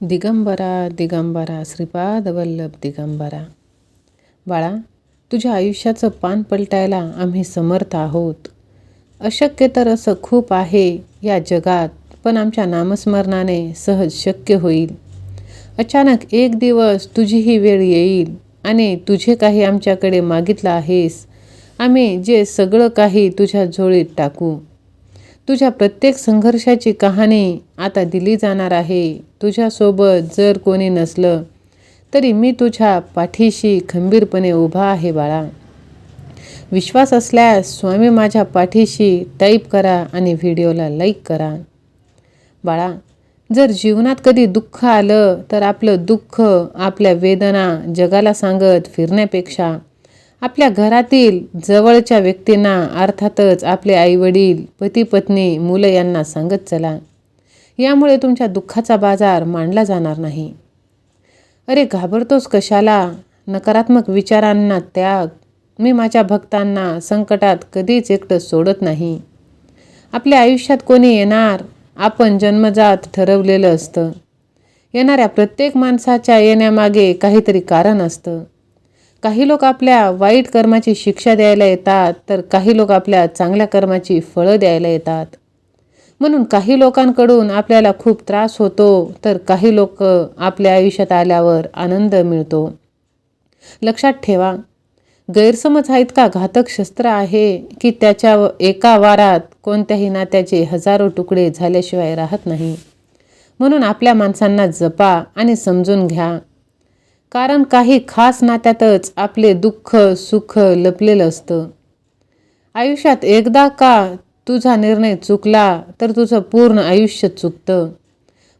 दिगंबरा दिगंबरा श्रीपाद वल्लभ दिगंबरा. बाळा तुझ्या आयुष्याचं पान पलटायला आम्ही समर्थ आहोत. अशक्य तर असं खूप आहे या जगात पण आमच्या नामस्मरणाने सहज शक्य होईल. अचानक एक दिवस तुझी ही वेळ येईल आणि तुझे काही आमच्याकडे मागितलं आहेस. आम्ही जे सगळं काही तुझ्या झोळीत टाकू. तुझ्या प्रत्येक संघर्षाची कहाणी आता दिली जाणार आहे. तुझ्यासोबत जर कोणी नसलं तरी मी तुझ्या पाठीशी खंबीरपणे उभा आहे बाळा. विश्वास असल्यास स्वामी माझ्या पाठीशी टाईप करा आणि व्हिडिओला लाईक करा. बाळा जर जीवनात कधी दुःख आलं तर आपलं दुःख आपल्या वेदना जगाला सांगत फिरण्यापेक्षा आपल्या घरातील जवळच्या व्यक्तींना अर्थातच आपले आईवडील पती पत्नी मुलं यांना सांगत चला. यामुळे तुमच्या दुःखाचा बाजार मांडला जाणार नाही. अरे घाबरतोस कशाला? नकारात्मक विचारांना त्याग. मी माझ्या भक्तांना संकटात कधीच एकटं सोडत नाही. आपल्या आयुष्यात कोणी येणार? आपण जन्मजात ठरवलेलं असतं. येणाऱ्या प्रत्येक माणसाच्या येण्यामागे काहीतरी कारण असतं. काही लोक आपल्या वाईट कर्माची शिक्षा द्यायला येतात तर काही लोक आपल्या चांगल्या कर्माची फळं द्यायला येतात. म्हणून काही लोकांकडून आपल्याला खूप त्रास होतो तर काही लोक आपल्या आयुष्यात आल्यावर आनंद मिळतो. लक्षात ठेवा गैरसमज हा इतका घातक शस्त्र आहे की त्याच्या एका वारात कोणत्याही नात्याचे हजारो तुकडे झाल्याशिवाय राहत नाही. म्हणून आपल्या माणसांना जपा आणि समजून घ्या. कारण काही खास नात्यातच आपले दुःख सुख लपलेलं असतं. आयुष्यात एकदा का तुझा निर्णय चुकला तर तुझं पूर्ण आयुष्य चुकतं.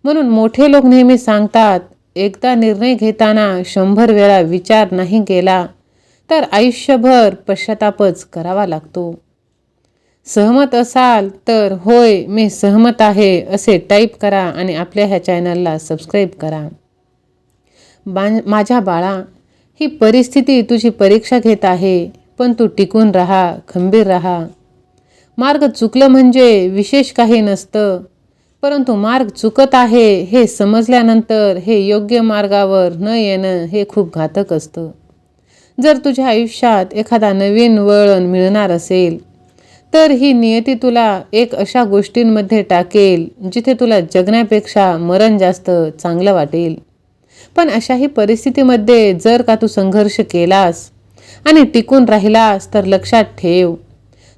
म्हणून मोठे लोक नेहमी सांगतात एकदा निर्णय घेताना शंभर वेळा विचार नाही केला तर आयुष्यभर पश्चातापच करावा लागतो. सहमत असाल तर होय मी सहमत आहे असे टाईप करा आणि आपल्या ह्या चॅनलला सबस्क्राईब करा. बा माझ्या बाळा ही परिस्थिती तुझी परीक्षा घेत आहे पण तू टिकून राहा खंबीर राहा. मार्ग चुकलं म्हणजे विशेष काही नसतं परंतु मार्ग चुकत आहे हे समजल्यानंतर हे योग्य मार्गावर न येणं हे खूप घातक असतं. जर तुझ्या आयुष्यात एखादा नवीन वळण मिळणार असेल तर ही नियती तुला एक अशा गोष्टींमध्ये टाकेल जिथे तुला जगण्यापेक्षा मरण जास्त चांगलं वाटेल. पण अशाही परिस्थितीमध्ये जर का तू संघर्ष केलास आणि टिकून राहिलास तर लक्षात ठेव.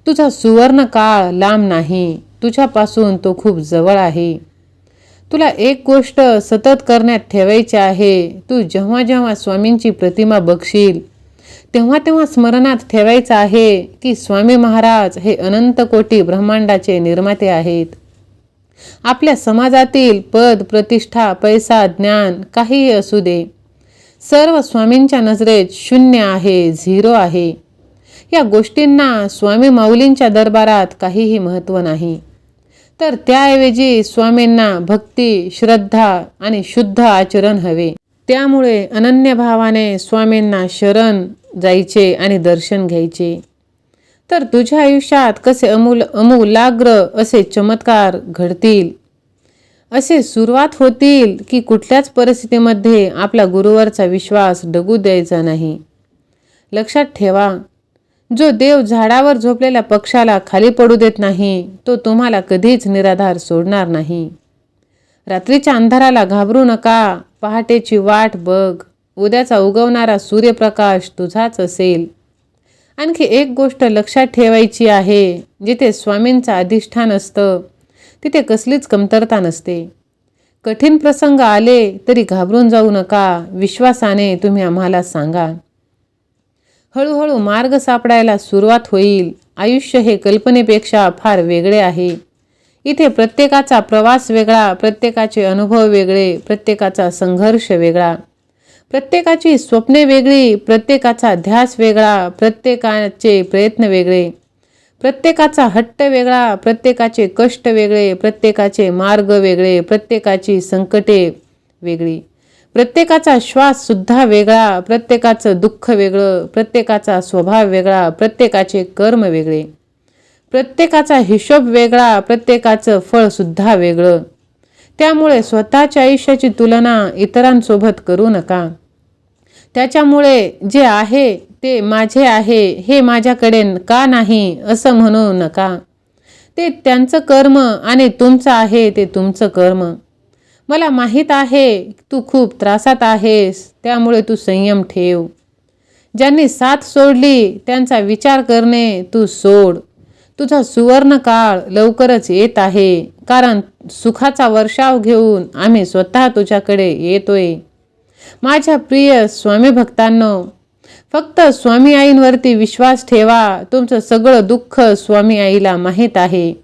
तुझा सुवर्ण काळ लांब नाही. तुझ्यापासून तो खूप जवळ आहे. तुला एक गोष्ट सतत करण्यात ठेवायची आहे. तू जेव्हा जेव्हा स्वामींची प्रतिमा बघशील तेव्हा तेव्हा स्मरणात ठेवायचं आहे की स्वामी महाराज हे अनंत कोटी ब्रह्मांडाचे निर्माते आहेत. आपल्या समाजातील पद प्रतिष्ठा पैसा ज्ञान काहीही असू दे. सर्व स्वामींच्या नजरेत शून्य आहे झिरो आहे. या गोष्टींना स्वामी माऊलींच्या दरबारात काहीही महत्त्व नाही. तर त्याऐवजी स्वामींना भक्ती श्रद्धा आणि शुद्ध आचरण हवे. त्यामुळे अनन्य भावाने स्वामींना शरण जायचे आणि दर्शन घ्यायचे. तर तुझ्या आयुष्यात कसे अमूल अमूलाग्र असे चमत्कार घडतील? असे सुरुवात होतील की कुठल्याच परिस्थितीमध्ये आपला गुरुवरचा विश्वास डगू द्यायचा नाही. लक्षात ठेवा जो देव झाडावर झोपलेल्या पक्षाला खाली पडू देत नाही तो तुम्हाला कधीच निराधार सोडणार नाही. रात्रीच्या अंधाराला घाबरू नका पहाटेची वाट बघ उद्याचा उगवणारा सूर्यप्रकाश तुझाच असेल. आणखी एक गोष्ट लक्षात ठेवायची आहे जिथे स्वामींचं अधिष्ठान असतं तिथे कसलीच कमतरता नसते. कठीण प्रसंग आले तरी घाबरून जाऊ नका विश्वासाने तुम्ही आम्हाला सांगा. हळूहळू मार्ग सापडायला सुरुवात होईल. आयुष्य हे कल्पनेपेक्षा फार वेगळे आहे. इथे प्रत्येकाचा प्रवास वेगळा प्रत्येकाचे अनुभव वेगळे प्रत्येकाचा संघर्ष वेगळा. प्रत्येकाची स्वप्ने वेगळी प्रत्येकाचा ध्यास वेगळा प्रत्येकाचे प्रयत्न वेगळे. प्रत्येकाचा हट्ट वेगळा प्रत्येकाचे कष्ट वेगळे प्रत्येकाचे मार्ग वेगळे प्रत्येकाची संकटे वेगळी. प्रत्येकाचा श्वाससुद्धा वेगळा प्रत्येकाचं दुःख वेगळं प्रत्येकाचा स्वभाव वेगळा प्रत्येकाचे कर्म वेगळे. प्रत्येकाचा हिशोब वेगळा प्रत्येकाचं फळसुद्धा वेगळं. त्यामुळे स्वतःच्या आयुष्याची तुलना इतरांसोबत करू नका. त्याच्यामुळे जे आहे ते माझे आहे हे माझ्याकडे का नाही असं म्हणू नका. ते त्यांचं कर्म आणि तुमचं आहे ते तुमचं कर्म. मला माहीत आहे तू खूप त्रासात आहेस त्यामुळे तू संयम ठेव. ज्यांनी साथ सोडली त्यांचा विचार करणे तू सोड. तुझा सुवर्ण काळ लवकरच येत आहे. कारण सुखाचा वर्षाव घेऊन आम्ही स्वतः तुझ्याकडे येतोय. माझ्या प्रिय स्वामी भक्तांनो फक्त स्वामी आईंवरती विश्वास ठेवा. तुमचं सगळं दुःख स्वामी आईला माहीत आहे.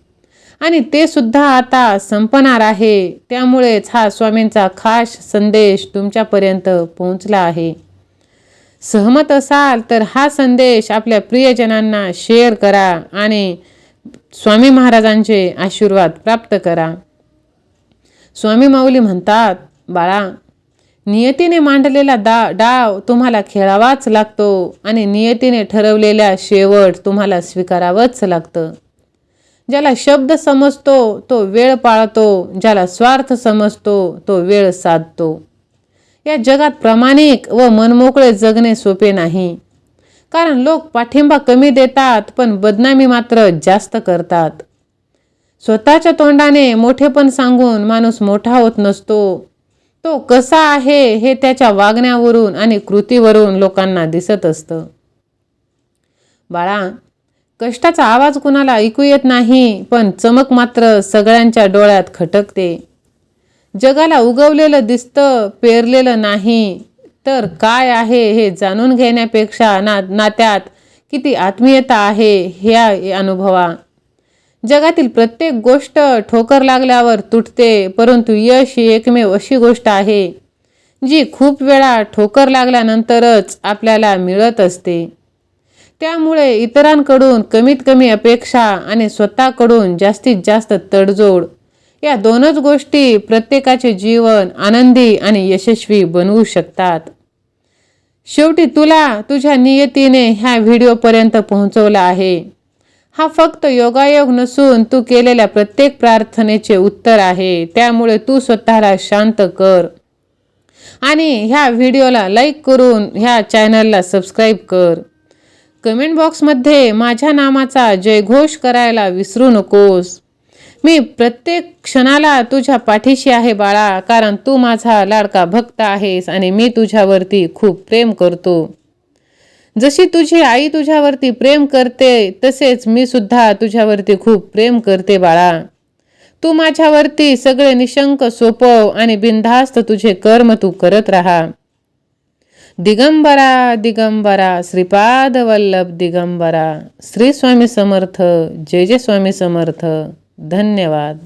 आणि ते सुद्धा आता संपणार आहे. त्यामुळेच हा स्वामींचा खास संदेश तुमच्यापर्यंत पोहोचला आहे. सहमत असाल तर हा संदेश आपल्या प्रियजनांना शेअर करा आणि स्वामी महाराजांचे आशीर्वाद प्राप्त करा. स्वामी माऊली म्हणतात बाळा नियतीने मांडलेला दा डाव तुम्हाला खेळावाच लागतो आणि नियतीने ठरवलेल्या शेवट तुम्हाला स्वीकारावंच लागतं. ज्याला शब्द समजतो तो वेळ पाळतो ज्याला स्वार्थ समजतो तो वेळ साधतो. या जगात प्रामाणिक व मनमोकळे जगणे सोपे नाही. कारण लोक पाठिंबा कमी देतात पण बदनामी मात्र जास्त करतात. स्वतःच्या तोंडाने मोठेपण सांगून माणूस मोठा होत नसतो. तो कसा आहे हे त्याच्या वागण्यावरून आणि कृतीवरून लोकांना दिसत असतं. बाळा कष्टाचा आवाज कुणाला ऐकू येत नाही पण चमक मात्र सगळ्यांच्या डोळ्यात खटकते. जगाला उगवलेलं दिसतं पेरलेलं नाही. तर काय आहे हे जाणून घेण्यापेक्षा ना नात्यात किती आत्मीयता आहे ह्या अनुभवा. जगातील प्रत्येक गोष्ट ठोकर लागल्यावर तुटते परंतु यश ही एकमेव अशी गोष्ट आहे जी खूप वेळा ठोकर लागल्यानंतरच आपल्याला मिळत असते. त्यामुळे इतरांकडून कमीत कमी अपेक्षा आणि स्वतःकडून जास्तीत जास्त तडजोड या दोनच गोष्टी प्रत्येकाचे जीवन आनंदी आणि यशस्वी बनवू शकतात. शेवटी तुला तुझ्या नियतीने ह्या व्हिडिओपर्यंत पोहोचवला आहे. हा फक्त योगायोग नसून तू केलेल्या प्रत्येक प्रार्थनेचे उत्तर आहे. त्यामुळे तू स्वतःला शांत कर. आणि ह्या व्हिडिओला लाईक करून ह्या चॅनलला सबस्क्राईब कर. कमेंट बॉक्समध्ये माझ्या नामाचा जयघोष करायला विसरू नकोस. मी प्रत्येक क्षणाला तुझ्या पाठीशी आहे बाळा कारण तू माझा लाडका भक्त आहेस आणि मी तुझ्यावरती खूप प्रेम करतो. जशी तुझी आई तुझ्यावरती प्रेम करते तसेच मी सुद्धा तुझ्यावरती खूप प्रेम करते बाळा. तू माझ्यावरती सगळे निशंक सोपव आणि बिनधास्त तुझे कर्म तू करत राहा. दिगंबरा दिगंबरा श्रीपाद वल्लभ दिगंबरा. श्री स्वामी समर्थ जय जय स्वामी समर्थ. धन्यवाद.